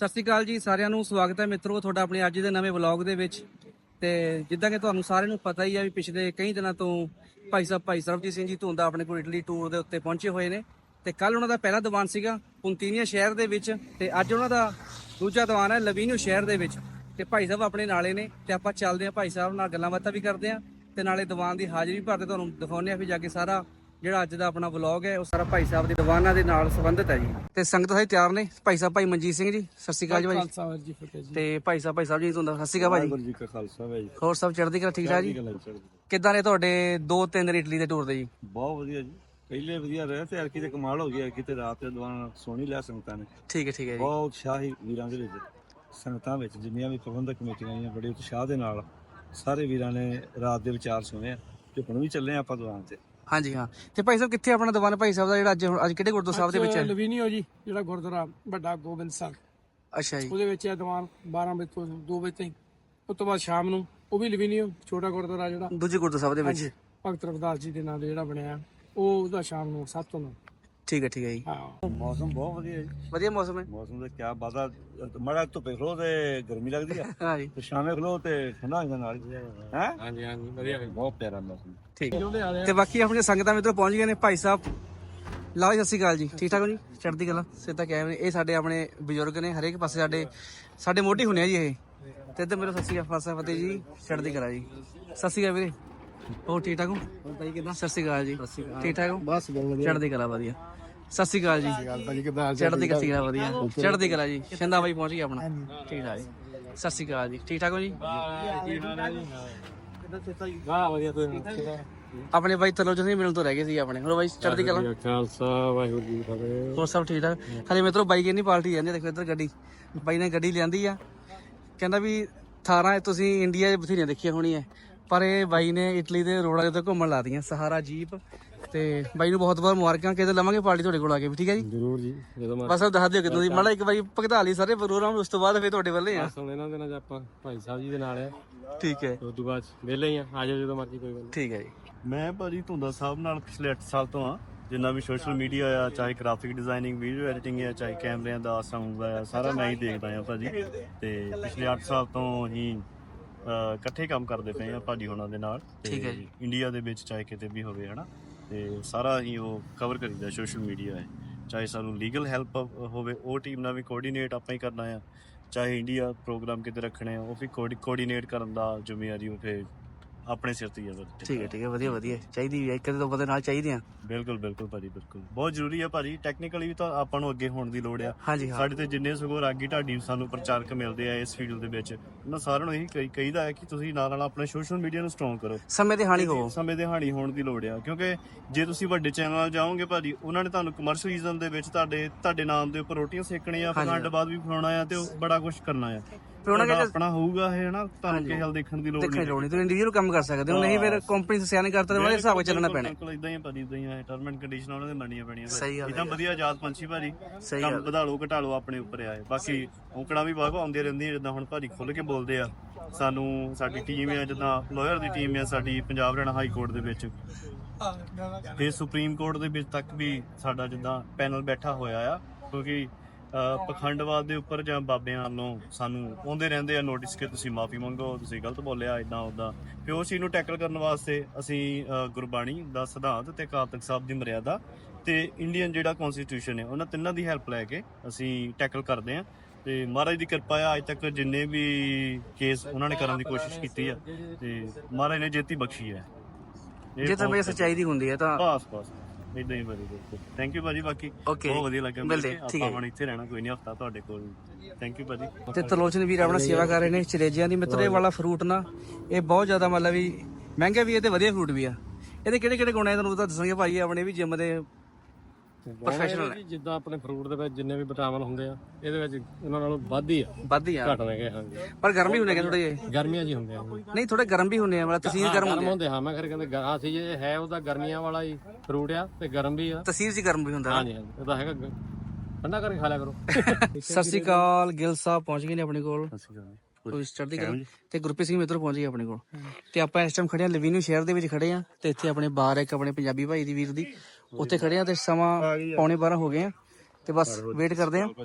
ਸਤਿ ਸ਼੍ਰੀ ਅਕਾਲ ਜੀ, ਸਾਰਿਆਂ ਨੂੰ ਸਵਾਗਤ ਹੈ ਮਿੱਤਰੋ ਤੁਹਾਡਾ ਆਪਣੇ ਅੱਜ ਦੇ ਨਵੇਂ ਵਲੌਗ ਦੇ ਵਿੱਚ। ਤੇ ਜਿੱਦਾਂ ਕਿ ਤੁਹਾਨੂੰ ਸਾਰਿਆਂ ਨੂੰ ਪਤਾ ਹੀ ਆ ਵੀ ਪਿਛਲੇ ਕਈ ਦਿਨਾਂ ਤੋਂ ਭਾਈ ਸਾਹਿਬ, ਭਾਈ ਸਰਬਜੀਤ ਸਿੰਘ ਜੀ ਧੁੰਦਾ ਆਪਣੇ ਕੋਲ ਇਟਲੀ ਟੂਰ ਦੇ ਉੱਤੇ ਪਹੁੰਚੇ ਹੋਏ ਨੇ। ਤੇ ਕੱਲ ਉਹਨਾਂ ਦਾ ਪਹਿਲਾ ਦੀਵਾਨ ਸੀਗਾ ਪੁੰਤੀਨੀਆ ਸ਼ਹਿਰ ਦੇ ਵਿੱਚ ਤੇ ਅੱਜ ਉਹਨਾਂ ਦਾ ਦੂਜਾ ਦੀਵਾਨ ਹੈ ਲਵੀਨੋ ਸ਼ਹਿਰ ਦੇ ਵਿੱਚ। ਤੇ ਭਾਈ ਸਾਹਿਬ ਆਪਣੇ ਨਾਲੇ ਨੇ ਤੇ ਆਪਾਂ ਚੱਲਦੇ ਹਾਂ ਭਾਈ ਸਾਹਿਬ ਨਾਲ ਗੱਲਾਂ ਬਾਤਾਂ ਵੀ ਕਰਦੇ ਹਾਂ ਤੇ ਨਾਲੇ ਦੀਵਾਨ ਦੀ ਹਾਜ਼ਰੀ ਵੀ ਭਰਦੇ ਤੁਹਾਨੂੰ ਦਿਖਾਉਂਦੇ ਆ ਵੀ ਜਾ ਕੇ ਸਾਰਾ ਜਿਹੜਾ ਅੱਜ ਦਾ ਆਪਣਾ ਵਲੌਗ ਹੈ ਉਹ ਸਾਰਾ ਭਾਈ ਸਾਹਿਬ ਦੇ ਦੀਵਾਨਾਂ ਦੇ ਨਾਲ ਸੰਬੰਧਿਤ ਹੈ ਜੀ। ਤੇ ਸੰਗਤ ਸਾਰੇ ਤਿਆਰ ਨੇ? ਭਾਈ ਸਾਹਿਬ ਭਾਈ ਮਨਜੀਤ ਸਿੰਘ ਜੀ ਸਤਿ ਸ਼੍ਰੀ ਅਕਾਲ ਜੀ ਭਾਈ। ਖਾਲਸਾ ਵਾਹਿਗੁਰੂ ਜੀ ਫਤਿਹ ਜੀ। ਤੇ ਭਾਈ ਸਾਹਿਬ ਭਾਈ ਸਾਹਿਬ ਜੀ ਤੁਹਾਨੂੰ ਸਤਿ ਸ਼੍ਰੀ ਅਕਾਲ ਭਾਈ। ਵਾਹਿਗੁਰੂ ਜੀ ਕਾ ਖਾਲਸਾ ਜੀ ਹੋਰ ਸਭ ਚੜ੍ਹਦੀ ਕਲਾ ਠੀਕ ਠਾਕ ਜੀ? ਕਿੱਦਾਂ ਨੇ ਤੁਹਾਡੇ 2-3 ਦਿਨ ਇਟਲੀ ਦੇ ਟੂਰ ਦੇ ਜੀ? ਬਹੁਤ ਵਧੀਆ ਜੀ। ਪਹਿਲੇ ਵਧੀਆ ਰਹੇ ਤੇ ਅਰਕੀ ਤੇ ਕਮਾਲ ਹੋ ਗਿਆ ਅਰਕੀ ਤੇ ਰਾਤ ਦੇ ਦੌਰਾਨ ਸੋਹਣੀ ਲਿਆ ਸੰਗਤਾਂ ਨੇ। ਠੀਕ ਹੈ ਠੀਕ ਹੈ ਜੀ। ਬਹੁਤ ਉਤਸ਼ਾਹੀ ਵੀਰਾਂ ਦੇ ਵਿੱਚ ਸੰਗਤਾਂ ਵਿੱਚ ਜਿੰਨੀਆਂ ਵੀ ਪ੍ਰਬੰਧਕ ਕਮੇਟੀਆਂ ਆਈਆਂ ਬੜੇ ਉਤਸ਼ਾਹ ਦੇ ਨਾਲ ਸਾਰੇ ਵੀਰਾਂ ਨੇ ਰਾਤ ਦੇ ਵਿਚਾਰ ਸੁਣੇ ਆ ਤੇ ਹੁਣ ਵੀ ਚੱਲੇ ਆਪਾਂ ਦੁਕਾਨ ਤੇ। ਹਾਂਜੀ ਹਾਂ। ਤੇ ਭਾਈ ਸਾਹਿਬ ਕਿੱਥੇ ਆਪਣਾ ਦੀਵਾਨ ਭਾਈ ਸਾਹਿਬ ਦਾ ਜਿਹੜਾ ਅੱਜ ਅੱਜ ਕਿਹੜੇ ਗੁਰਦੁਆਰਾ ਸਾਹਿਬ ਦੇ ਵਿੱਚ ਹੈ? ਲਵੀਨੀਓ ਜੀ ਜਿਹੜਾ ਗੁਰਦੁਆਰਾ ਵੱਡਾ ਗੋਬਿੰਦ ਸਾਹਿਬ। ਅੱਛਾ ਜੀ। ਉਹਦੇ ਵਿੱਚ ਇਹ ਦੀਵਾਨ 12 ਵਜੇ ਤੋਂ 2 ਵਜੇ ਤਾਈਂ। ਉਸ ਤੋਂ ਬਾਅਦ ਸ਼ਾਮ ਨੂੰ ਉਹ ਵੀ ਲਵੀਨੀਓ ਛੋਟਾ ਗੁਰਦੁਆਰਾ ਜਿਹੜਾ। ਦੂਜੇ ਗੁਰਦੁਆਰਾ ਸਾਹਿਬ ਦੇ ਵਿੱਚ। ਹਾਂਜੀ ਭਗਤ ਰਵਿਦਾਸ ਜੀ ਦੇ ਨਾਮ ਤੇ ਜਿਹੜਾ ਬਣਿਆ। ਉਹ ਉਹਦਾ ਸ਼ਾਮ ਨੂੰ 7 ਤੋਂ 9 ਠੀਕ ਹੈ ਠੀਕ ਹੈ ਜੀ। ਹਾਂ। ਮੌਸਮ ਬਹੁਤ ਵਧੀਆ ਜੀ। ਵਧੀਆ ਮੌਸਮ ਹੈ? ਮੌਸਮ ਦਾ ਕੀ ਬਾਦਾ ਮੜਾ ਧੁੱਪੇ ਖਲੋ ਤੇ ਗਰਮੀ ਲੱਗਦੀ ਆ। ਹਾਂ ਜੀ। ਤੇ ਸ਼ਾਮੇ ਖਲੋ ਤੇ ਠੰਡਾ ਹੋ ਜਾਂਦਾ ਨਾਲ। ਹੈ? ਹਾਂਜੀ ਹਾਂਜੀ ਵਧੀਆ। ਬਹੁਤ ਪਿਆਰਾ ਮੌਸਮ। ਠੀਕ। ਤੇ ਬਾਕੀ ਆਪਣੀਆਂ ਸੰਗਤਾਂ ਮਿੱਤਰੋ ਪਹੁੰਚ ਗਏ ਨੇ ਭਾਈ ਸਾਹਿਬ। ਲਾਓ ਜੀ, ਸਤਿ ਸ਼੍ਰੀ ਅਕਾਲ ਜੀ। ਠੀਕ ਠਾਕ ਹੋ ਜੀ? ਚੜ੍ਹਦੀ ਕਲਾ। ਸਿੱਧਾ ਕਹਿ ਰਹੇ ਇਹ ਸਾਡੇ ਆਪਣੇ ਬਜ਼ੁਰਗ ਨੇ ਹਰੇਕ ਪਾਸੇ ਸਾਡੇ ਸਾਡੇ ਮੋਢੀ ਹੁੰਨੇ ਆ ਜੀ ਇਹ। ਤੇ ਇੱਧਰ ਮੇਰੇ ਸਤਿ ਸ਼੍ਰੀ ਅਕਾਲ ਫਾਸਾ ਫਤਿਹ ਜੀ ਚੜ੍ਹਦੀ ਕਲਾ ਜੀ। ਸਤਿ ਸ਼੍ਰੀ ਅਕਾਲ ਵੀਰੇ। ਹੋਰ ਠੀਕ ਠਾਕ ਹੋ? ਭਾਈ ਕਿਦਾਂ? ਸਤਿ ਸ਼੍ਰੀ ਅਕਾਲ ਜੀ। ਠੀਕ ਠਾਕ ਹੋ? ਬਸ ਬਹੁਤ ਵਧੀਆ। ਚੜ੍ਹਦੀ ਕਲਾ ਵਧੀਆ। ਸਤਿ ਸ਼੍ਰੀ ਅਕਾਲ ਜੀ। ਭਾਜੀ ਕਿਦਾਂ ਚੜ੍ਹਦੀ ਕਲਾ ਵਧੀਆ। ਚੜ੍ਹਦੀ ਕਲਾ ਜੀ। ਸ਼ੰਦਾ ਬਾਈ ਪਹੁੰਚ ਗਿਆ ਆਪਣਾ। ਠੀਕ ਠਾਕ ਜੀ। ਸਤਿ ਸ਼੍ਰੀ ਅਕਾਲ ਜੀ। ਠੀਕ ਠਾਕ ਹੋ ਜੀ? ਵਾਹ ਵਧੀਆ ਤੂੰ ਆਪਣੇ ਬਾਈ ਤਲੋਚਨ ਜੀ ਮਿਲਣ ਤੋਂ ਰਹਿ ਗਏ ਸੀ ਆਪਣੇ। ਹੋਰ ਬਾਈ ਚੜ੍ਹਦੀ ਕਲਾ? ਖਾਲਸਾ ਵਾਹਿਗੁਰੂ ਜੀ ਫਤਿਹ। ਹੋਰ ਸਭ ਠੀਕ ਠਾਕ? ਹਲੇ ਮਿੱਤਰੋ ਬਾਈ ਕਿੰਨੀ ਪਾਰਟੀ ਜਾਂਦੀ ਦੇਖੋ ਇੱਧਰ ਗੱਡੀ। ਬਾਈ ਨੇ ਗੱਡੀ ਲਿਆਂਦੀ ਆ। ਕਹਿੰਦਾ ਵੀ 18 ਤੁਸੀਂ ਇੰਡੀਆ 'ਚ ਬਥੇਰੀਆਂ ਦੇਖੀਆਂ ਹੋਣੀਆਂ। ਪਰ ਇਹ ਬਾਈ ਨੇ ਇਟਲੀ ਦੇ ਰੋਡਾਂ ਦੇ ਉੱਤੇ ਘੁੰਮਣ ਲਾਤੀਆਂ ਸਹਾਰਾ ਜੀਪ। ਤੇ ਬਾਈ ਨੂੰ ਬਹੁਤ ਬਹੁਤ ਮੁਬਾਰਕਾਂ ਕਿਤੇ ਲਵਾਂਗੇ ਪਾਰਟੀ ਤੁਹਾਡੇ ਕੋਲ ਆ ਕੇ ਵੀ ਠੀਕ ਹੈ ਜੀ? ਜ਼ਰੂਰ ਜੀ ਜਦੋਂ ਮੈਂ ਬਸ ਆਹ ਦੱਸ ਦਿਓ ਕਿਦੋਂ ਦੀ ਮਾੜਾ ਇੱਕ ਵਾਰੀ ਭਗਤਾ ਲਈ ਸਾਰੇ ਪ੍ਰੋਗਰਾਮ ਉਸ ਤੋਂ ਬਾਅਦ ਫੇਰ ਤੁਹਾਡੇ ਵੱਲੇ ਆ। ਸੁਣ ਇਹਨਾਂ ਦਿਨਾਂ 'ਚ ਆਪਾਂ ਭਾਈ ਸਾਹਿਬ ਜੀ ਦੇ ਨਾਲ ਆ। ਠੀਕ ਹੈ। ਉਸ ਤੋਂ ਬਾਅਦ ਵਿਹਲੇ ਹੀ ਆ ਆ ਜਾਓ ਜਦੋਂ ਮਰਜ਼ੀ ਕੋਈ ਗੱਲ ਠੀਕ ਹੈ ਜੀ। ਮੈਂ ਭਾਜੀ ਧੁੰਦਾ ਸਾਹਿਬ ਨਾਲ ਪਿਛਲੇ 8 ਸਾਲ ਤੋਂ ਆ ਜਿੰਨਾ ਵੀ ਸੋਸ਼ਲ ਮੀਡੀਆ ਆ ਚਾਹੇ ਗ੍ਰਾਫਿਕ ਡਿਜ਼ਾਈਨਿੰਗ ਵੀਡੀਓ ਐਡੀਟਿੰਗ ਆ ਚਾਹੇ ਕੈਮਰਿਆਂ ਦਾ ਸਾਊਂਡ ਦਾ ਆ ਸਾਰਾ ਮੈਂ ਹੀ ਦੇਖਦਾ ਆ ਭਾਜੀ। ਤੇ ਪਿਛਲੇ 8 ਸਾਲ ਤੋਂ ਹੀ ਇਕੱਠੇ ਕੰਮ ਕਰਦੇ ਪਏ ਆ ਭਾਜੀ ਹੁਣਾਂ ਦੇ ਨਾਲ। ਤੇ ਠੀਕ ਹੈ ਜੀ। ਇੰਡੀਆ ਦੇ ਵਿੱਚ ਚਾਹੇ ਕਿਤੇ ਵੀ ਹੋਵੇ ਹਨਾ? ਤੇ ਸਾਰਾ ਹੀ ਉਹ ਕਵਰ ਕਰੀਦਾ ਸੋਸ਼ਲ ਮੀਡੀਆ ਹੈ। ਚਾਹੇ ਸਾਨੂੰ ਲੀਗਲ ਹੈਲਪ ਹੋਵੇ, ਉਹ ਟੀਮ ਨਾਲ ਵੀ ਕੋਆਰਡੀਨੇਟ ਆਪਾਂ ਹੀ ਕਰਨਾ ਆ। ਚਾਹੇ ਇੰਡੀਆ ਪ੍ਰੋਗਰਾਮ ਕਿਤੇ ਰੱਖਣੇ ਆ, ਉਹ ਵੀ ਕੋਆਰਡੀਨੇਟ ਕਰਨ ਦਾ ਜ਼ਿੰਮੇਵਾਰੀ ਉਹ ਫਿਰ ਆਪਣੇ ਸਿਰ ਤੇ ਹੀ। ਠੀਕ ਹੈ ਠੀਕ ਹੈ ਵਧੀਆ ਵਧੀਆ। ਚਾਹੀਦੀ ਵੀ ਆ, ਇੱਕ ਦੇ ਬੰਦੇ ਨਾਲ ਚਾਹੀਦੇ ਆ। ਬਿਲਕੁਲ ਬਿਲਕੁਲ ਭਾਜੀ ਬਿਲਕੁਲ। ਬਹੁਤ ਜ਼ਰੂਰੀ ਆ ਭਾਜੀ ਟੈਕਨੀਕਲੀ ਵੀ ਤਾਂ ਆਪਾਂ ਨੂੰ ਅੱਗੇ ਹੋਣ ਦੀ ਲੋੜ ਆ। ਹਾਂਜੀ ਹਾਂ। ਸਾਡੇ ਤੇ ਜਿੰਨੇ ਸਗੋਂ ਰਾਗੀ ਢਾਡੀ ਸਾਨੂੰ ਪ੍ਰਚਾਰਕ ਮਿਲਦੇ ਆ ਇਸ ਫੀਲਡ ਦੇ ਵਿੱਚ ਉਹਨਾਂ ਸਾਰਿਆਂ ਨੂੰ ਇਹੀ ਕਹੀ- ਕਹੀਦਾ ਹੈ ਕਿ ਤੁਸੀਂ ਨਾਲ ਨਾਲ ਆਪਣੇ ਸੋਸ਼ਲ ਮੀਡੀਆ ਨੂੰ ਸਟਰੋਂਗ ਕਰੋ। ਸਮੇਂ ਦੇ ਹਾਣੀ ਹੋਵੋ। ਸਮੇਂ ਦੇ ਹਾਣੀ ਹੋਣ ਦੀ ਲੋੜ ਆ। ਕਿਉਂਕਿ ਜੇ ਤੁਸੀਂ ਵੱਡੇ ਚੈਨਲ ਨਾਲ ਜਾਓਗੇ ਭਾਜੀ ਉਹਨਾਂ ਨੇ ਤੁਹਾਨੂੰ ਕਮਰਸ਼ੀਅਲਿਜ਼ਮ ਦੇ ਵਿੱਚ ਤੁਹਾਡੇ ਤੁਹਾਡੇ ਨਾਮ ਦੇ ਉੱਪਰ ਰੋਟੀਆਂ ਸੇਕਣੀਆਂ ਆ ਹਾਂਜੀ। ਪਖੰਡ ਬਾਅਦ ਵੀ ਫਲਾਉਣਾ ਆ ਤੇ ਉਹ ਬੜਾ ਕੁਝ ਕਰਨਾ ਆ। ਫਿਰ ਉਹਨਾਂ ਤੁਹਾਡਾ ਕਹਿੰਦੇ- ਆਪਣਾ ਹੋਊਗਾ ਇਹ ਹਨਾ? ਤੁਹਾਨੂੰ ਕਿਸੇ ਹਾਲ ਦੇਖਣ ਦੀ ਲੋੜ ਦੇਖਣ ਨਹੀਂ ਲੋੜ ਨਹੀਂ ਤੁਸੀਂ ਇੰਡੀਵਿਜੂਅਲ ਕੰਮ ਕਰ ਸਕਦੇ ਹੋ। ਨਹੀਂ ਫਿਰ ਕੰਪਨੀ ਸਿਆਣੇ ਕਰਤਾ ਤੇ ਉਹਦੇ ਹਿਸਾਬ ਨਾਲ ਚੱਲਣਾ ਪੈਣਾ। ਬਿਲਕੁਲ ਇਦਾਂ ਹੀ ਆ ਭਾਜੀ ਇਦਾਂ ਹੀ ਆ। ਟਰਮ ਐਂਡ ਕੰਡੀਸ਼ਨ ਉਹਨਾਂ ਦੇ ਮੰਨੀਆਂ ਪੈਣੀਆਂ ਸਹੀ ਗੱਲ ਇਦਾਂ ਵਧੀਆ ਆਜ਼ਾਦ ਪੰਛੀ ਭਾਜੀ। ਸਹੀ ਕੰਮ ਗੱਲ ਵਧਾ ਲਓ ਘਟਾ ਲਓ ਆਪਣੇ ਉੱਪਰ ਆਏ। ਬਾਕੀ ਔਂਕੜਾਂ ਵੀ ਬਹੁਤ ਆਉਂਦੀਆਂ ਰਹਿੰਦੀਆਂ ਜਿੱਦਾਂ ਹੁਣ ਭਾਜੀ ਖੁੱਲ ਕੇ ਬੋਲਦੇ ਆ। ਸਾਨੂੰ ਸਾਡੀ ਟੀਮ ਆ ਜਿੱਦਾਂ ਲਾਇਰ ਦੀ ਟੀਮ ਆ ਸਾਡੀ ਪੰਜਾਬ ਹਰਿਆਣਾ ਹਾਈ ਕੋਰਟ ਦੇ ਵਿੱਚ। ਤੇ ਸੁਪਰੀਮ ਕੋਰਟ ਦੇ ਵਿੱਚ ਤੱਕ ਵੀ ਸਾਡਾ ਜਿੱਦਾਂ ਪੈਨਲ ਬੈਠਾ ਹੋਇਆ ਆ। ਕਿਉਂਕਿ ਪਖੰਡਵਾਦ ਦੇ ਉੱਪਰ ਜਾਂ ਬਾਬਿਆਂ ਵੱਲੋਂ ਸਾਨੂੰ ਆਉਂਦੇ ਰਹਿੰਦੇ ਆ ਨੋਟਿਸ ਕਿ ਤੁਸੀਂ ਮਾਫੀ ਮੰਗੋ ਤੁਸੀਂ ਗਲਤ ਬੋਲਿਆ ਇਦਾਂ ਉਦਾਂ ਫਿਰ ਉਸ ਚੀਜ਼ ਨੂੰ ਟੈਕਲ ਕਰਨ ਵਾਸਤੇ ਅਸੀਂ ਗੁਰਬਾਣੀ ਦਾ ਸਿਧਾਂਤ ਤੇ ਤਖਤ ਸਾਹਿਬ ਦੀ ਮਰਿਆਦਾ ਤੇ ਇੰਡੀਅਨ ਜਿਹੜਾ ਕਨਸਟੀਟਿਊਸ਼ਨ ਹੈ ਉਹਨਾਂ ਤਿੰਨਾਂ ਦੀ ਹੈਲਪ ਲੈ ਕੇ ਅਸੀਂ ਟੈਕਲ ਕਰਦੇ ਆ। ਤੇ ਮਹਾਰਾਜ ਦੀ ਕਿਰਪਾ ਆ ਅੱਜ ਤੱਕ ਜਿੰਨੇ ਵੀ ਕੇਸ ਉਹਨਾਂ ਨੇ ਕਰਨ ਦੀ ਕੋਸ਼ਿਸ਼ ਕੀਤੀ ਆ। ਤੇ ਮਹਾਰਾਜ ਨੇ ਜੇਤੀ ਬਖਸ਼ੀ ਹੈ। ਇਹ ਜੇ ਤਾਂ ਬਈ ਸੱਚਾਈ ਦੀ ਹੁੰਦੀ ਹੈ ਤਾਂ ਬਸ ਬਸ। ਇਦਾਂ ਹੀ ਬੜੀ ਥੈਂਕ ਯੂ ਭਾਜੀ ਬਾਕੀ Okay, ਬਹੁਤ ਵਧੀਆ ਲੱਗਾ ਮਿਲਦੇ, ਮਿਲ ਕੇ। ਠੀਕ ਹੈ। ਆਪਾਂ ਹੁਣ ਇੱਥੇ ਰਹਿਣਾ ਕੋਈ ਨਹੀਂ ਹਫਤਾ ਤੁਹਾਡੇ ਕੋਲ। ਥੈਂਕ ਯੂ ਭਾਜੀ ਤੇ ਤਲੋਚਨ ਵੀਰ ਆਪਣਾ ਸੇਵਾ ਕਰ ਰਹੇ ਨੇ ਚਰੇਜਿਆਂ ਦੀ ਮਿੱਤਰ ਇਹ ਵਾਲਾ ਫਰੂਟ ਨਾ ਇਹ ਬਹੁਤ ਜ਼ਿਆਦਾ ਮਤਲਬ ਵੀ ਮਹਿੰਗਾ ਵੀ ਹੈ ਤੇ ਵਧੀਆ ਫਰੂਟ ਵੀ ਆ। ਇਹਦੇ ਕਿਹੜੇ ਕਿਹੜੇ ਗੁਣ ਆ? ਤੁਹਾਨੂੰ ਤਾਂ ਦੱਸਾਂਗੇ ਭਾਈ ਆਪਣੇ ਵੀ ਜਿਮ ਦੇ ਪ੍ਰੋਫੈਸ਼ਨਲ ਜੀ ਜਿੱਦਾਂ ਆਪਣੇ ਫਰੂਟ ਦੇ ਵਿੱਚ ਜਿੰਨੇ ਵੀ ਵਿਟਾਮਿਨ ਹੁੰਦੇ ਆ ਇਹਦੇ ਵਿੱਚ ਇਹਨਾਂ ਨਾਲੋਂ ਵੱਧ ਹੀ ਆ। ਵੱਧ ਹੀ ਆ। ਘੱਟ ਨੇਗੇ ਹਾਂਜੀ। ਪਰ ਗਰਮ ਵੀ ਹੁੰਦੇ ਕਿ ਥੋੜੇ ਜਿਹੇ? ਗਰਮੀਆਂ ਜੀ ਹੁੰਦੇ ਆ ਨਹੀਂ ਥੋੜੇ ਗਰਮ ਵੀ ਹੁੰਦੇ ਆ ਮਤਲਬ ਤਸੀਰ ਗਰਮ ਗਰਮ ਹੁੰਦੇ ਆ। ਹੁੰਦੇ ਹਾਂ ਮੈਂ ਖਰੇ ਕਹਿੰਦੇ ਗ- ਹਾਂ ਸੀ ਇਹ ਹੈ ਉਹਦਾ ਗਰਮੀਆਂ ਵਾਲਾ ਹੀ ਫਰੂਟ ਆ ਤੇ ਗਰਮ ਵੀ ਆ। ਤਸੀਰ ਚ ਗਰਮ ਵੀ ਹੁੰਦਾ। ਹਾਂਜੀ ਹਾਂਜੀ ਉਹਦਾ ਹੈਗਾ ਗ- ਠੰਡਾ ਕਰਕੇ ਖਾ ਲਿਆ ਕਰੋ। ਸਤਿ ਸ਼੍ਰੀ ਅਕਾਲ ਗਿੱਲ ਸਾਹਿਬ ਪਹੁੰਚ ਗਏ ਨੇ ਆਪਣੇ ਕੋਲ। ਉਹ ਚੜ੍ਹਦੀ ਕਲਾ ਤੇ ਗੁਰਪ੍ਰੀਤ ਸਿੰਘ ਮਿੱਤਰ ਪਹੁੰਚ ਗਏ ਆਪਣੇ ਕੋਲ। ਤੇ ਆਪਾਂ ਇਸ ਟਾਈਮ ਖੜੇ ਆ ਲਵੀਨੂ ਸ਼ਹਿਰ ਦੇ ਵਿੱਚ ਖੜੇ ਆ ਤੇ ਇੱਥੇ ਆਪਣੇ ਬਾਹਰ ਇੱਕ ਆਪਣੇ ਪੰਜਾਬੀ ਭਾਈ ਦੀ ਵੀਰ ਦੀ ਉੱਥੇ ਖੜੇ ਆ ਤੇ ਸਮਾਂ ਪੌਣੇ 12 ਹੋ ਗਏ ਆ ਤੇ ਬਸ ਵੇਟ ਕਰਦੇ ਆ। ਸਤਿ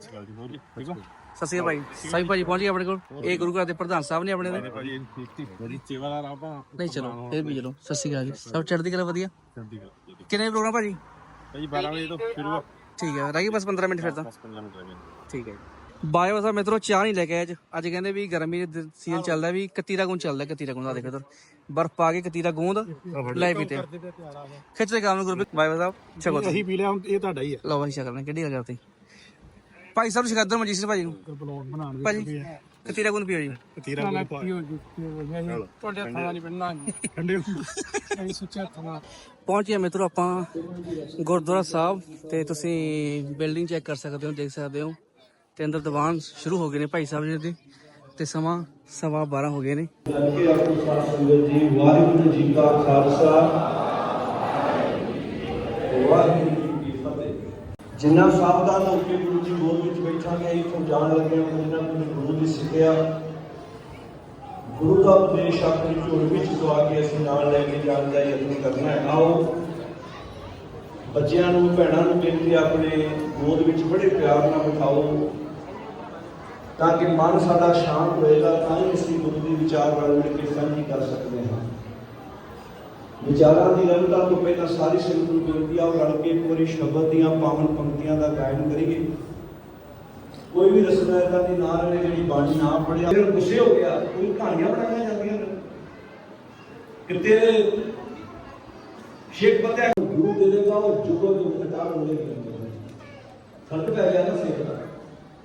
ਸ਼੍ਰੀ ਅਕਾਲ ਜੀ ਹੋਰ ਠੀਕ ਹੋ? ਸਤਿ ਸ਼੍ਰੀ ਅਕਾਲ ਭਾਈ। ਸਾਈ ਭਾਜੀ ਪਹੁੰਚ ਗਏ ਆਪਣੇ ਕੋਲ। ਇਹ ਗੁਰੂ ਘਰ ਦੇ ਪ੍ਰਧਾਨ ਸਾਹਿਬ ਨੇ ਆਪਣੇ ਦੇ ਭਾਜੀ ਠੀਕ ਠੀਕ ਬੜੀ ਸੇਵਾਦਾਰ ਆਪਾਂ ਨਹੀਂ ਚਲੋ ਇਹ ਵੀ ਚਲੋ। ਸਤਿ ਸ਼੍ਰੀ ਅਕਾਲ ਜੀ। ਸਭ ਚੜ੍ਹਦੀ ਕਲਾ ਵਧੀਆ? ਕਿੰਨੇ ਪ੍ਰੋਗਰਾਮ ਭਾਜੀ? ਭਾਜੀ 12 ਵਜੇ ਤੋਂ ਸ਼ੁਰੂ ਆ। ਠੀਕ ਹੈ ਰਹਿ ਬਸ 15 ਮਿੰਟ ਫਿਰ ਤਾਂ। 15 ਮਿੰਟ ਰਹਿ ਗਏ। ਠੀਕ ਹੈ ਬਾਏ ਵਸਾ ਮਿੱਤਰੋ ਚਾਹ ਨਹੀਂ ਲੈ ਕੇ ਆਏ ਅੱਜ। ਅੱਜ ਕਹਿੰਦੇ ਵੀ ਗਰਮੀ ਦੇ ਸੀਜ਼ਨ ਚੱਲਦਾ ਵੀ 31 ਦਾ ਗੁੰਦ ਚੱਲਦਾ 31 ਦਾ ਗੁੰਦ ਆ ਦੇਖੋ ਬਰਫ ਪਾ ਕੇ 31 ਦਾ ਗੂੰਦ ਲੈ ਪੀਤੇ ਖਿੱਚ ਦੇ ਕੰਮ ਗੁਰੂ ਬਾਏ ਵਸਾ ਛਕੋ ਤੁਸੀਂ। ਪੀ ਲਿਆ ਹੁਣ ਇਹ ਤੁਹਾਡਾ ਹੀ ਹੈ ਲਓ ਭਾਈ ਸ਼ਕਲ ਨੇ ਕਿਹੜੀ ਗੱਲ ਕਰਤੀ। ਭਾਈ ਸਾਹਿਬ ਸ਼ਿਕਾਦਰ ਮਜੀਦ ਸਿੰਘ ਭਾਜੀ ਨੂੰ? ਬਲੌਗ ਬਣਾਉਣ ਭਾਜੀ 31 ਦਾ ਗੁੰਦ ਪੀਓ ਜੀ। ਤੀਰਾ ਕੋਈ ਤੁਹਾਡੇ ਹੱਥਾਂ ਨਾਲ ਨਹੀਂ ਪੈਣਾ ਠੰਡੇ ਅਸੀਂ ਸੁੱਚੇ ਹੱਥਾਂ ਨਾਲ। ਪਹੁੰਚ ਮਿੱਤਰੋ ਆਪਾਂ ਗੁਰਦੁਆਰਾ ਸਾਹਿਬ ਤੇ ਤੁਸੀਂ ਬਿਲਡਿੰਗ ਚੈੱਕ ਕਰ ਸਕਦੇ ਹੋ ਦੇਖ ਸਕਦੇ ਹੋ। ਤੇ ਅੰਦਰ ਦੀਵਾਨ ਸ਼ੁਰੂ ਹੋ ਗਏ ਨੇ ਭਾਈ ਸਾਹਿਬ ਜੀ ਦੇ। ਤੇ ਸਮਾਂ ਸਵਾ 12 ਹੋ ਗਏ ਨੇ। ਜੀ ਵਾਹਿਗੁਰੂ ਜੀ ਕਾ ਖਾਲਸਾ ਵਾਹਿਗੁਰੂ ਜੀ ਕੀ ਫਤਿਹ ਜਿੰਨਾ ਸਾਵਧਾਨ ਹੋ ਕੇ ਗੁਰੂ ਜੀ ਗੋਦ ਵਿੱਚ ਬੈਠਾਂਗੇ ਇੱਥੋਂ ਜਾਣ ਲੱਗੇ ਜਿੰਨਾ ਕੁਝ ਗੁਰੂ ਦੀ ਸਿੱਖਿਆ। ਗੁਰੂ ਦਾ ਉਪਦੇਸ਼ ਆਪਣੀ ਝੋਲੀ ਵਿੱਚ ਦਵਾ ਕੇ ਅਸੀਂ ਨਾਲ ਲੈ ਕੇ ਜਾਣ ਦਾ ਯਤਨ ਕਰਨਾ ਹੈ। ਆਓ ਬੱਚਿਆਂ ਨੂੰ ਭੈਣਾਂ ਨੂੰ ਬੇਨਤੀ ਹੈ, ਆਪਣੇ ਗੋਦ ਵਿੱਚ ਬੜੇ ਪਿਆਰ ਨਾਲ ਬਿਠਾਓ। ਤਾਂ ਕਿ ਮਨ ਸਾਡਾ ਸ਼ਾਂਤ ਹੋਏਗਾ, ਤਾਂ ਹੀ ਅਸੀਂ ਗੁਰੂ ਦੇ ਵਿਚਾਰ ਨਾਲ ਮਿਲ ਕੇ ਸਾਂਝੀ ਕਰ ਸਕਦੇ ਹਾਂ। ਵਿਚਾਰਾਂ ਦੀ ਰੰਗਤਾ ਤੋਂ ਪਹਿਲਾਂ ਸਾਰੀ ਸੰਗਤ ਨੂੰ ਬੇਨਤੀ ਆ ਰਲ ਕੇ ਇੱਕ ਵਾਰੀ ਸ਼ਬਦ ਦੀਆਂ ਪਾਵਨ ਪੰਕਤੀਆਂ ਦਾ ਗਾਇਨ ਕਰੀਏ। ਕੋਈ ਵੀ ਰਸਨਾ ਇਦਾਂ ਦੀ ਨਾ ਰਹੇ ਜਿਹੜੀ ਬਾਣੀ, ਨਾ ਪੜਿਆ। ਫਿਰ ਗੁੱਸੇ ਹੋ ਗਿਆ ਕੋਈ ਕਹਾਣੀਆਂ ਬਣਾਈਆਂ ਜਾਂਦੀਆਂ ਨੇ। ਕਿ ਤੇਰੇ ਸ਼ੇਖ ਪਤਿਆ ਗੁਰੂ ਦੇ ਦੇਗਾ, ਉਹ ਜੁਗੋ ਜੁਗ ਘਟਾ ਹੋਵੇ ਫ਼ਰਕ ਪੈ ਗਿਆ ਨਾ ਸਿੱਖ ਦਾ।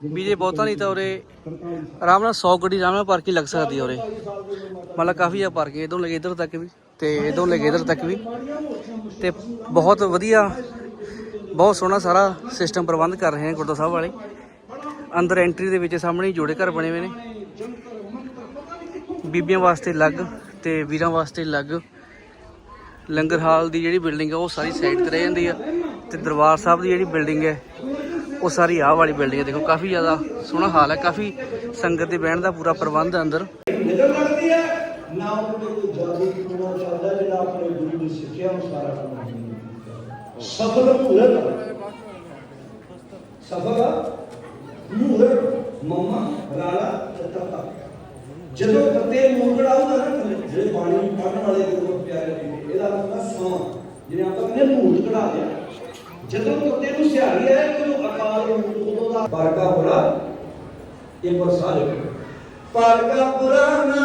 ਵੀ ਜੇ ਬਹੁਤਾ ਨਹੀਂ ਤਾਂ ਉਰੇ ਆਰਾਮ ਨਾਲ 100 ਗੱਡੀ ਆਰਾਮ ਨਾਲ ਪਾਰਕਿੰਗ ਲੱਗ ਸਕਦੀ ਹੈ ਉਰੇ। ਮਤਲਬ ਕਾਫੀ ਆ ਪਾਰਕਿੰਗ ਇਧਰੋਂ ਲੈ ਕੇ ਇਧਰ ਤੱਕ ਵੀ ਤੇ ਇਧਰੋਂ ਲੈ ਕੇ ਇਧਰ ਤੱਕ ਵੀ। ਤੇ ਬਹੁਤ ਵਧੀਆ, ਬਹੁਤ ਸੋਹਣਾ ਸਾਰਾ ਸਿਸਟਮ ਪ੍ਰਬੰਧ ਕਰ ਰਹੇ ਨੇ ਗੁਰਦੁਆਰਾ ਸਾਹਿਬ ਵਾਲੇ। ਅੰਦਰ ਐਂਟਰੀ ਦੇ ਵਿੱਚ ਸਾਹਮਣੇ ਜੋੜੇ ਘਰ ਬਣੇ ਹੋਏ ਨੇ। ਬੀਬੀਆਂ ਵਾਸਤੇ ਅਲੱਗ ਤੇ ਵੀਰਾਂ ਵਾਸਤੇ ਅਲੱਗ। ਲੰਗਰ ਹਾਲ ਦੀ ਜਿਹੜੀ ਬਿਲਡਿੰਗ ਆ ਉਹ ਸਾਰੀ ਸਾਈਡ ਤੇ ਰਹਿ ਜਾਂਦੀ ਆ। ਤੇ ਦਰਬਾਰ ਸਾਹਿਬ ਦੀ ਜਿਹੜੀ ਬਿਲਡਿੰਗ ਹੈ ਉਹ ਸਾਰੀ ਆਹ ਵਾਲੀ ਬਿਲਡਿੰਗ ਹੈ। ਦੇਖੋ, ਕਾਫੀ ਜ਼ਿਆਦਾ ਸੋਹਣਾ ਹਾਲ ਹੈ। ਕਾਫੀ ਸੰਗਤ ਦੇ ਬਹਿਣ ਦਾ ਪੂਰਾ ਪ੍ਰਬੰਧ ਹੈ ਅੰਦਰ। ਨਜ਼ਰ ਲੱਗਦੀ ਹੈ। ਨਾ ਉਹਦੇ ਕੋਈ ਜਾਦੂ ਟੂਣਾ ਚੱਲਦਾ ਜਿਹੜਾ ਆਪਣੇ ਗੁਰੂ ਦੀ ਸਿੱਖਿਆ ਨੂੰ ਸਾਰਾ ਸਫਲ ਮੂਰਤ ਸਫਲ ਮੂਰਤ ਮਮਾ ਰਾਲਾ ਤਤਾ ਜਦੋਂ ਕੱਤੇ ਮੂਰਗੜਾ ਹੁੰਦਾ ਨਾ ਜਿਹੜੇ ਬਾਣੀ ਪੜਨ ਵਾਲੇ ਗੁਰੂ ਪਿਆਰੇ ਨੇ, ਇਹਦਾ ਮਤਲਬ ਸਮਾਂ। ਜਿਹਨੇ ਆਪਾਂ ਕਹਿੰਦੇ ਮੂਰਤ ਕਢਾ ਦਿਆ ਜਦੋਂ ਕੁੱਤੇ ਨੂੰ ਸਿਹਾਰੀ ਆਇਆ ਕਿ ਉਹ ਅਕਾਲ ਉਦੋਂ ਦਾ ਬਰਕਾ ਹੋਣਾ ਇਹ ਪਰਸਾਲ ਪਾਰਕਾ ਪੁਰਾਣਾ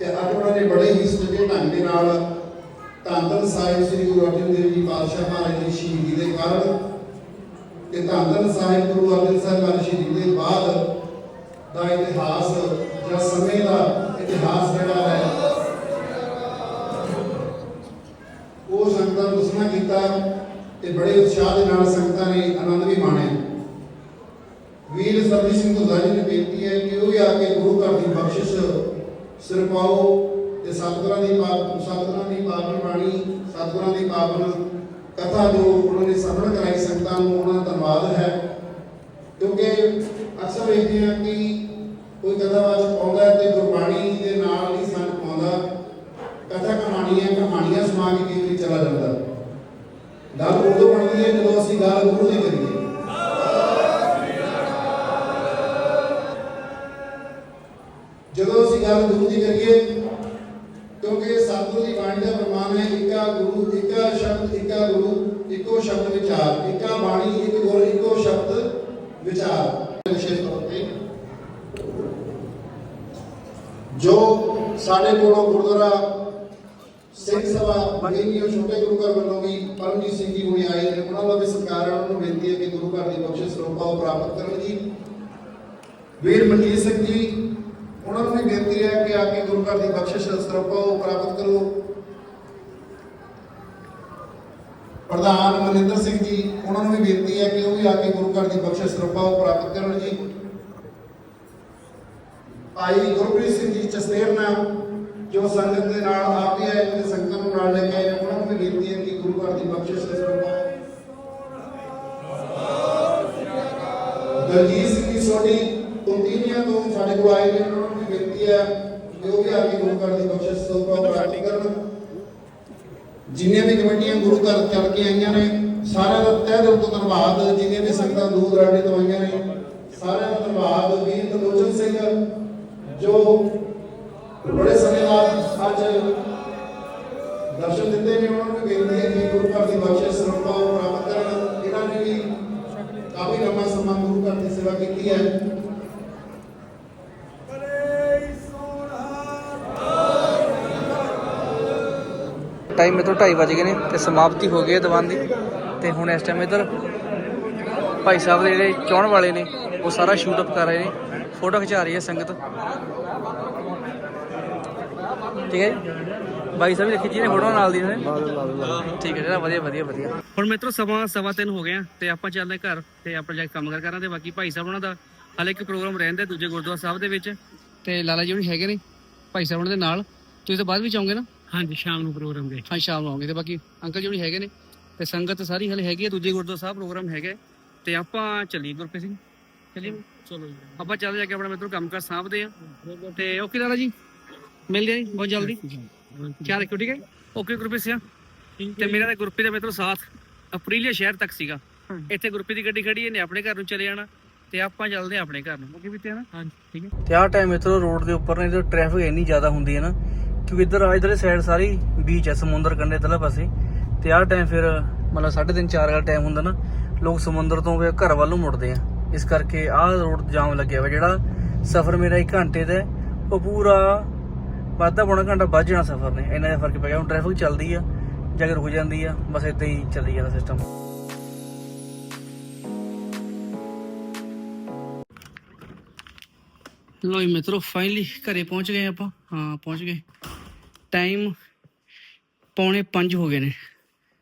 ਤੇ ਅੱਜ ਉਹਨਾਂ ਨੇ ਬੜੇ ਹੀ ਸੁਚੱਜੇ ਢੰਗ ਦੇ ਨਾਲ ਧੰਨ ਧੰਨ ਸਾਹਿਬ ਸ੍ਰੀ ਗੁਰੂ ਅਰਜਨ ਦੇਵ ਜੀ ਪਾਤਸ਼ਾਹ ਮਹਾਰਾਜ ਦੀ ਸ਼ਹੀਦੀ ਦੇ ਕਾਰਨ ਤੇ ਧੰਨ ਧੰਨ ਸਾਹਿਬ ਗੁਰੂ ਅਰਜਨ ਸਾਹਿਬ ਮਹਾਰਾਜ ਸ਼ਹੀਦੀ ਦੇ ਬਾਅਦ ਦਾ ਇਤਿਹਾਸ ਜਾਂ ਸਮੇਂ ਦਾ ਇਤਿਹਾਸ ਜਿਹੜਾ ਹੈ, ਉਹ ਸੰਗਤਾਂ ਨੂੰ ਦੱਸਣਾ ਕੀਤਾ ਤੇ ਬੜੇ ਉਤਸ਼ਾਹ ਦੇ ਨਾਲ ਸੰਗਤਾਂ ਨੇ ਆਨੰਦ ਵੀ ਮਾਣਿਆ। ਵੀਰ ਸਰਬਜੀਤ ਸਿੰਘ ਧੁੰਦਾ ਜੀ ਨੇ ਬੇਨਤੀ ਹੈ ਕਿ ਉਹ ਵੀ ਆ ਕੇ ਗੁਰੂ ਘਰ ਦੀ ਬਖਸ਼ਿਸ਼ ਸਿਰ ਪਾਓ ਤੇ ਸਤਿਗੁਰਾਂ ਦੀ ਪਾਵਨ, ਸਤਿਗੁਰਾਂ ਦੀ ਪਾਵਨ ਬਾਣੀ, ਸਤਿਗੁਰਾਂ ਦੀ ਪਾਵਨ ਕਥਾ ਜੋ ਉਹਨਾਂ ਨੇ ਸਰਵਣ ਕਰਾਈ ਸੰਗਤਾਂ ਨੂੰ ਉਹਨਾਂ ਦਾ ਧੰਨਵਾਦ ਹੈ। ਕਿਉਂਕਿ ਅਕਸਰ ਵੇਖਦੇ ਹਾਂ ਕਿ ਕੋਈ ਕਥਾਵਾਚਕ ਆਉਂਦਾ ਤੇ ਗੁਰਬਾਣੀ ਦੇ ਨਾਲ ਹੀ ਸੰਤ ਪਾਉਂਦਾ ਕਥਾ ਕਹਾਣੀਆਂ ਕਹਾਣੀਆਂ ਸੁਣਾ ਕੇ ਕਿਵੇਂ ਚਲਾ ਜਾਂਦਾ ਗੱਲ ਉਦੋਂ ਬਣਦੀ ਹੈ ਜਦੋਂ ਅਸੀਂ ਗੱਲ ਗੁਰੂ ਜਦੋਂ ਅਸੀਂ ਗੱਲ ਗੁਰੂ ਦੀ ਕਰੀਏ, ਕਿਉਂਕਿ ਸਤਿਗੁਰੂ ਦੀ ਬਾਣੀ ਦਾ ਪ੍ਰਮਾਣ ਹੈ, ਇੱਕਾ ਗੁਰੂ, ਇੱਕਾ ਸ਼ਬਦ, ਇੱਕਾ ਗੁਰੂ, ਇੱਕੋ ਸ਼ਬਦ ਵਿਚਾਰ, ਇੱਕਾ ਬਾਣੀ, ਇੱਕ ਗੁਰ, ਇੱਕੋ ਸ਼ਬਦ ਵਿਚਾਰ। ਵਿਸ਼ੇਸ਼ ਤੌਰ ਤੇ ਜੋ ਸਾਡੇ ਕੋਲੋਂ ਗੁਰਦੁਆਰਾ ਸਿੰਘ ਸਭਾ ਬਗੀਨੀਓ ਛੋਟੇ ਗੁਰੂ ਘਰ ਵੱਲੋਂ ਵੀ ਪਰਮਜੀਤ ਸਿੰਘ ਜੀ ਹੁਣੇ ਆਏ ਨੇ, ਉਹਨਾਂ ਦਾ ਵੀ ਸਤਿਕਾਰ ਹੈ, ਉਹਨਾਂ ਨੂੰ ਬੇਨਤੀ ਹੈ ਕਿ ਗੁਰੂ ਘਰ ਦੀ ਬਖਸ਼ਿਸ਼ ਸਰੋਪਾ ਉਹ ਪ੍ਰਾਪਤ ਕਰਨ ਜੀ। ਵੀਰ ਮਨਜੀਤ ਸਿੰਘ ਜੀ ਉਹਨਾਂ ਨੂੰ ਵੀ ਬੇਨਤੀ ਹੈ ਕਿ ਆ ਕੇ ਗੁਰੂ ਘਰ ਦੀ ਬਖਸ਼ਿਸ਼ ਸਰੋਪਾ ਉਹ ਪ੍ਰਾਪਤ ਕਰੋ। ਪ੍ਰਧਾਨ ਮਨਿੰਦਰ ਸਿੰਘ ਜੀ, ਉਹਨਾਂ ਨੂੰ ਵੀ ਬੇਨਤੀ ਹੈ ਕਿ ਉਹ ਵੀ ਆ ਕੇ ਗੁਰੂ ਘਰ ਦੀ ਬਖਸ਼ਿਸ਼ ਸਰੋਪਾ ਉਹ ਪ੍ਰਾਪਤ ਕਰਨ ਜੀ। ਭਾਈ ਗੁਰਪ੍ਰੀਤ ਸਿੰਘ ਜੀ ਚਸਤੇਰਨਾ, ਜੋ ਸੰਗਤ ਦੇ ਨਾਲ ਆਪ ਹੀ ਆਏ ਨੇ ਤੇ ਸੰਗਤਾਂ ਨੂੰ ਨਾਲ ਲੈ ਕੇ ਆਏ ਨੇ ਉਹਨਾਂ ਨੂੰ ਵੀ ਬੇਨਤੀ ਹੈ ਕਿ ਗੁਰੂ ਘਰ ਦੀ ਬਖਸ਼ਿਸ਼ ਦੇ ਸਰੋਪਾ ਦਲਜੀਤ ਸਿੰਘ ਜੀ ਸੋਢੀ ਤੁੰਦੀਨੀਆਂ ਤੋਂ ਸਾਡੇ ਕੋਲ ਆਏ ਨੇ। ਉਹਨਾਂ ਬੇਨਤੀ ਹੈ ਕਿ ਵੀ ਆ ਗੁਰੂ ਘਰ ਦੀ ਬਖਸ਼ਿਸ਼ ਸਰੋਪਾ ਪ੍ਰਾਪਤ ਕਰਨ। ਜਿੰਨੀਆਂ ਵੀ ਕਮੇਟੀਆਂ ਗੁਰੂ ਘਰ ਚੱਲ ਕੇ ਆਈਆਂ ਨੇ, ਸਾਰਿਆਂ ਦਾ ਤਹਿ ਦਿਲ ਤੋਂ ਧੰਨਵਾਦ, ਜਿੰਨੀਆਂ ਵੀ ਸੰਗਤਾਂ ਦੂਰ ਦਰਾਡੇ ਤੋਂ ਆਈਆਂ ਨੇ, ਸਾਰਿਆਂ ਦਾ ਧੰਨਵਾਦ। ਵੀਰ ਤਲੋਚਨ ਸਿੰਘ, ਜੋ ਬੜੇ ਸਮੇਂ ਬਾਅਦ ਅੱਜ ਦਰਸ਼ਨ ਦਿੰਦੇ ਨੇ, ਉਹਨਾਂ ਨੂੰ ਵੀ ਬੇਨਤੀ ਹੈ ਕਿ ਗੁਰੂ ਘਰ ਦੀ ਬਖਸ਼ਿਸ਼ ਸਰੋਪਾ ਉਹ ਪ੍ਰਾਪਤ ਕਰਨ। ਇਹਨਾਂ ਨੇ ਵੀ ਕਾਫੀ ਲੰਮਾ ਸਮਾਂ ਗੁਰੂ ਘਰ ਦੀ ਸੇਵਾ ਕੀਤੀ ਹੈ। ਟਾਈਮ ਮੇਰੇ ਤੋਂ 2:30 ਵਜ ਗਏ ਨੇ ਤੇ ਸਮਾਪਤੀ ਹੋ ਗਈ ਹੈ ਦੀਵਾਨ ਦੀ। ਤੇ ਹੁਣ ਇਸ ਟਾਈਮ ਇੱਧਰ ਭਾਈ ਸਾਹਿਬ ਦੇ ਜਿਹੜੇ ਚਾਹਣ ਵਾਲੇ ਨੇ ਉਹ ਸਾਰਾ ਸ਼ੂਟ ਅਪ ਕਰ ਰਹੇ ਨੇ। ਫੋਟੋ ਖਿਚਾ ਰਹੀ ਹੈ ਸੰਗਤ। ਠੀਕ ਹੈ ਜੀ? ਬਾਈ ਸਾਹਿਬ ਵੀ ਖਿੱਚੀ ਨੇ ਫੋਟੋ ਨਾਲ ਦੀ ਨੇ ਠੀਕ ਹੈ ਜਿਹੜਾ ਵਧੀਆ ਵਧੀਆ ਵਧੀਆ। ਹੁਣ ਮਿੱਤਰੋ ਸਵਾ ਸਵਾ ਤਿੰਨ ਹੋ ਗਏ ਆ ਤੇ ਆਪਾਂ ਚੱਲਦੇ ਘਰ ਤੇ ਆਪਾਂ ਜਾ ਕੇ ਕੰਮ ਕਰ ਕਰਾਂ ਤੇ ਬਾਕੀ ਭਾਈ ਸਾਹਿਬ ਉਹਨਾਂ ਦਾ ਹਾਲੇ ਇੱਕ ਪ੍ਰੋਗਰਾਮ ਰਹਿੰਦਾ ਦੂਜੇ ਗੁਰਦੁਆਰਾ ਸਾਹਿਬ ਦੇ ਵਿੱਚ। ਤੇ ਲਾਲਾ ਜੀ ਹੁਣੀ ਹੈਗੇ ਨੇ ਭਾਈ ਸਾਹਿਬ ਉਹਨਾਂ ਦੇ ਨਾਲ। ਤੁਸੀਂ ਤਾਂ ਬਾਅਦ ਵਿੱਚ ਆਉਂਗੇ ਨਾ। ਹਾਂਜੀ ਸ਼ਾਮ ਨੂੰ ਪ੍ਰੋਗਰਾਮ ਦੇ ਹਾਂ ਸ਼ਾਮ ਨੂੰ ਆਉਂਗੇ ਤੇ ਬਾਕੀ ਅੰਕਲ ਜੀ ਹੁਣੀ ਹੈਗੇ ਨੇ ਤੇ ਸੰਗਤ ਸਾਰੀ ਹਲੇ ਹੈਗੀ ਹੈ ਦੂਜੇ ਗੁਰਦੁਆਰਾ ਸਾਹਿਬ ਪ੍ਰੋਗਰਾਮ ਹੈਗਾ ਹੈ। ਤੇ ਆਪਾਂ ਚੱਲੀਏ ਗੁਰਪ੍ਰੀਤ ਸਿੰਘ। ਚੱਲੀਏ? ਚਲੋ ਆਪਾਂ ਚੱਲ ਜਾ ਕੇ ਆਪਣਾ ਮਿੱਤਰੋ ਕੰਮ ਕਰ ਸਾਂਭਦੇ ਆ ਤੇ ਓਕੇ ਲਾਲਾ ਜੀ ਮਿਲਦੇ ਆ ਜੀ ਬਹੁਤ ਜਲਦੀ। ਖਿਆਲ ਰੱਖਿਓ ਠੀਕ ਹੈ? ਓਕੇ ਗੁਰਪ੍ਰੀਤ ਸਿੰਘ। ਤੇ ਮੇਰਾ ਤੇ ਗੁਰਪ੍ਰੀਤ ਦਾ ਮਿੱਤਰੋ ਸਾਥ ਅਪਰੀਲੀਆ ਸ਼ਹਿਰ ਤੱਕ ਸੀਗਾ। ਇੱਥੇ ਗੁਰਪ੍ਰੀਤ ਦੀ ਗੱਡੀ ਖੜੀ ਇਹਨੇ ਆਪਣੇ ਘਰ ਨੂੰ ਚਲੇ ਜਾਣਾ। ਤੇ ਆਪਾਂ ਚੱਲਦੇ ਆ ਆਪਣੇ ਘਰ ਨੂੰ। ਓਕੇ ਵੀ ਤੇ ਨਾ? ਹਾਂਜੀ ਠੀਕ ਹੈ। ਤੇ ਆਹ ਟਾਈਮ ਮਿੱਤਰੋ ਰੋਡ ਦੇ ਉੱਪਰ ਨੇ ਇਧਰ ਟ੍ਰੈਫਿਕ ਇੰਨੀ ਜ਼ਿਆਦਾ ਹੁੰਦੀ ਹੈ ਨਾ ਕਿਉਂਕਿ ਇੱਧਰ ਆ, ਇਧਰਲੇ ਸਾਈਡ ਸਾਰੀ ਬੀਚ ਹੈ, ਸਮੁੰਦਰ ਕੰਢੇ ਇਧਰਲੇ ਪਾਸੇ। ਤੇ ਆਹ ਟਾਈਮ ਫਿਰ ਮਤਲਬ 3:30 4 ਦਾ ਟਾਈਮ ਹੁੰਦਾ ਨਾ, ਲੋਕ ਸਮੁੰਦਰ ਤੋਂ ਫਿਰ ਘਰ ਵੱਲ ਨੂੰ ਮੁੜਦੇ ਆ। ਇਸ ਕਰਕੇ ਆਹ ਰੋਡ ਜਾਮ ਲੱਗਿਆ ਵਾ, ਜਿਹੜਾ ਸਫ਼ਰ ਮੇਰਾ 1 ਘੰਟੇ ਦਾ ਉਹ ਪੂਰਾ ਵਾਧਾ ਪੌਣਾ ਘੰਟਾ ਵੱਧ ਜਾਣਾ ਸਫ਼ਰ ਨੇ। ਇੰਨਾ ਜਿਹਾ ਫ਼ਰਕ ਪੈ ਗਿਆ, ਹੁਣ ਟ੍ਰੈਫਿਕ ਚੱਲਦੀ ਆ, ਜਾਂ ਰੁਕ ਜਾਂਦੀ ਆ, ਬਸ ਇਦਾਂ ਹੀ ਚੱਲੀ ਜਾਂਦਾ ਸਿਸਟਮ ਲੋ ਜੀ ਮਿੱਤਰੋ ਫਾਈਨਲੀ ਘਰੇ ਪਹੁੰਚ ਗਏ ਆਪਾਂ। ਹਾਂ ਪਹੁੰਚ ਗਏ। ਟਾਈਮ ਪੌਣੇ 5 ਹੋ ਗਏ ਨੇ।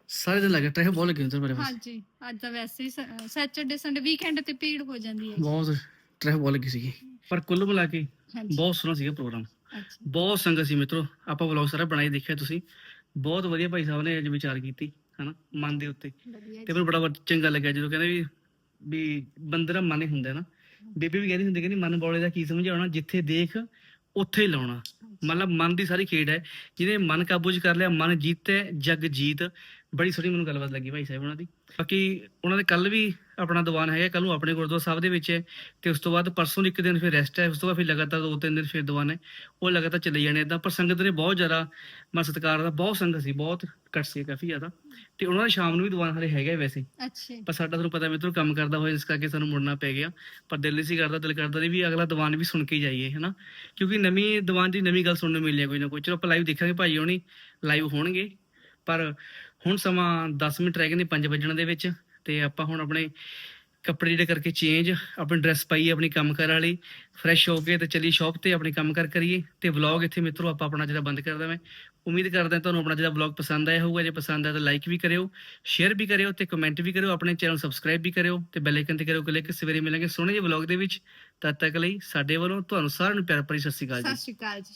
ਸਾਰੇ ਦਿਨ ਲੱਗੇ ਟ੍ਰੈਫਿਕ ਬਹੁਤ ਲੱਗੇ ਉੱਧਰ ਮੇਰੇ ਪਾਸ। ਹਾਂਜੀ ਅੱਜ ਤਾਂ ਵੈਸੇ ਹੀ ਸੈਚਰਡੇ ਸੰਡੇ ਵੀਕਐਂਡ ਤੇ ਭੀੜ ਹੋ ਜਾਂਦੀ ਹੈ। ਬਹੁਤ ਟ੍ਰੈਫਿਕ ਬਹੁਤ ਲੱਗੀ ਸੀਗੀ। ਪਰ ਕੁੱਲ ਮਿਲਾ ਕੇ ਬਹੁਤ ਸੋਹਣਾ ਸੀਗਾ ਪ੍ਰੋਗਰਾਮ। ਬਹੁਤ ਸੰਗਤ ਸੀ ਮਿੱਤਰੋ। ਆਪਾਂ ਵਲੌਗ ਸਾਰਾ ਬਣਾਈ ਦੇਖਿਆ ਤੁਸੀਂ। ਬਹੁਤ ਵਧੀਆ ਭਾਈ ਸਾਹਿਬ ਨੇ ਅੱਜ ਵਿਚਾਰ ਕੀਤੀ ਹਨਾ ਮਨ ਦੇ ਉੱਤੇ। ਤੇ ਮੈਨੂੰ ਬੜਾ ਚੰਗਾ ਲੱਗਿਆ ਜਦੋਂ ਕਹਿੰਦੇ ਵੀ ਵੀ ਬੰਦੇ ਦਾ ਮਨ ਹੀ ਹੁੰਦਾ ਨਾ। ਬੀਬੀ ਵੀ ਕਹਿੰਦੀ ਹੁੰਦੀ, ਕਹਿੰਦੀ ਮਨ ਬੋਲੇ ਦਾ ਕੀ ਸਮਝਾਉਣਾ, ਜਿੱਥੇ ਦੇਖ, ਉੱਥੇ ਹੀ ਲਾਉਣਾ। ਮਤਲਬ ਮਨ ਦੀ ਸਾਰੀ ਖੇਡ ਹੈ। ਜਿਹਨੇ ਮਨ ਕਾਬੂ 'ਚ ਕਰ ਲਿਆ, ਮਨ ਜੀਤੇ, ਜਗ ਜੀਤ। ਬੜੀ ਸੋਹਣੀ ਮੈਨੂੰ ਗੱਲਬਾਤ ਲੱਗੀ ਭਾਈ ਸਾਹਿਬ ਉਹਨਾਂ ਦੀ। ਬਾਕੀ ਉਹਨਾਂ ਦੇ ਕੱਲ ਵੀ ਆਪਣਾ ਦੀਵਾਨ ਹੈਗਾ ਕੱਲ ਨੂੰ ਆਪਣੇ ਗੁਰਦੁਆਰਾ ਸਾਹਿਬ ਦੇ ਵਿੱਚ ਹੈ ਤੇ ਉਸ ਤੋਂ ਬਾਅਦ ਪਰਸੋਂ ਇੱਕ ਦਿਨ ਫਿਰ ਰੈਸਟ ਹੈ ਉਸ ਤੋਂ ਬਾਅਦ ਫਿਰ ਲਗਾਤਾਰ ਦੋ ਤਿੰਨ ਦਿਨ ਫਿਰ ਦੀਵਾਨ ਹੈ। ਉਹ ਲਗਾਤਾਰ ਚੱਲੇ ਜਾਣੇ ਇਦਾਂ ਪਰ ਸੰਗਤ ਨੇ ਬਹੁਤ ਜ਼ਿਆਦਾ ਮਨ ਸਤਿਕਾਰ ਦਾ ਬਹੁਤ ਸੰਗਤ ਸੀ ਬਹੁਤ ਘੱਟ ਸੀ ਕਾਫੀ ਜ਼ਿਆਦਾ। ਤੇ ਉਹਨਾਂ ਦਾ ਸ਼ਾਮ ਨੂੰ ਵੀ ਦੀਵਾਨ ਹਲੇ ਹੈਗਾ ਵੈਸੇ। ਅੱਛਾ ਪਰ ਸਾਡਾ ਤੁਹਾਨੂੰ ਪਤਾ ਮਿੱਤਰੋ ਕੰਮ ਕਰਦਾ ਹੋਇਆ ਇਸ ਕਰਕੇ ਸਾਨੂੰ ਮੁੜਨਾ ਪੈ ਗਿਆ। ਪਰ ਦਿਲ ਨਹੀਂ ਸੀ ਕਰਦਾ ਦਿਲ ਕਰਦਾ ਨਹੀਂ ਵੀ ਅਗਲਾ ਦੀਵਾਨ ਵੀ ਸੁਣ ਕੇ ਜਾਈਏ ਹਨਾ। ਕਿਉਂਕਿ ਨਵੀਂ ਦੀਵਾਨ ਦੀ ਨਵੀਂ ਗੱਲ ਸੁਣਨ ਨੂੰ ਮਿਲਣੀ ਹੈ ਕੋਈ ਨਾ ਕੋਈ। ਚਲੋ ਆਪਾਂ ਲਾਈਵ ਦੇਖਾਂਗੇ ਭਾਈ ਹੋਣੀ ਲਾਈਵ ਹੋਣਗੇ। ਪਰ ਹੁਣ ਸਮਾਂ 10 ਮਿੰਟ ਰਹਿ ਗਏ ਨੇ 5 ਵਜਣ ਦੇ ਵਿੱਚ ਤੇ ਆਪਾਂ ਹੁਣ ਆਪਣੇ ਕੱਪੜੇ ਜਿਹੜੇ ਕਰਕੇ ਚੇਂਜ ਆਪਣੀ ਡਰੈਸ ਪਾਈਏ ਆਪਣੀ ਕੰਮ ਕਰ ਵਾਲੀ ਫਰੈਸ਼ ਹੋ ਕੇ ਤੇ ਚੱਲੀ ਸ਼ਾਪ ਤੇ ਆਪਣੇ ਕੰਮ ਕਰ ਕਰੀਏ ਤੇ ਵਲੌਗ ਇੱਥੇ ਮਿੱਤਰੋ ਆਪਾਂ ਆਪਣਾ ਜਿਹੜਾ ਬੰਦ ਕਰਦਾ ਮੈਂ। ਉਮੀਦ ਕਰਦਾ ਤੁਹਾਨੂੰ ਆਪਣਾ ਜਿਹੜਾ ਵਲੌਗ ਪਸੰਦ ਆਇਆ ਹੋਊਗਾ, ਜੇ ਪਸੰਦ ਆਇਆ ਤਾਂ ਲਾਈਕ ਵੀ ਕਰਿਓ ਸ਼ੇਅਰ ਵੀ ਕਰਿਓ ਤੇ ਕਮੈਂਟ ਵੀ ਕਰਿਓ, ਆਪਣੇ ਚੈਨਲ ਸਬਸਕ੍ਰਾਈਬ ਵੀ ਕਰਿਓ ਤੇ ਬੈਲ ਆਈਕਨ ਤੇ ਕਰਿਓ ਕਲਿੱਕ ਸਵੇਰੇ ਮਿਲਾਂਗੇ ਸੋਹਣੇ ਜਿਹੇ ਵਲੌਗ ਦੇ ਵਿੱਚ। ਤਦ ਤੱਕ ਲਈ ਸਾਡੇ ਵੱਲੋਂ ਤੁਹਾਨੂੰ ਸਾਰਿਆਂ ਨੂੰ ਪਿਆਰ ਭਰੀ ਸਤਿ ਸ਼੍ਰੀ ਅਕਾਲ ਜੀ। ਸਤਿ ਸ਼੍ਰੀ ਅਕਾਲ ਜੀ।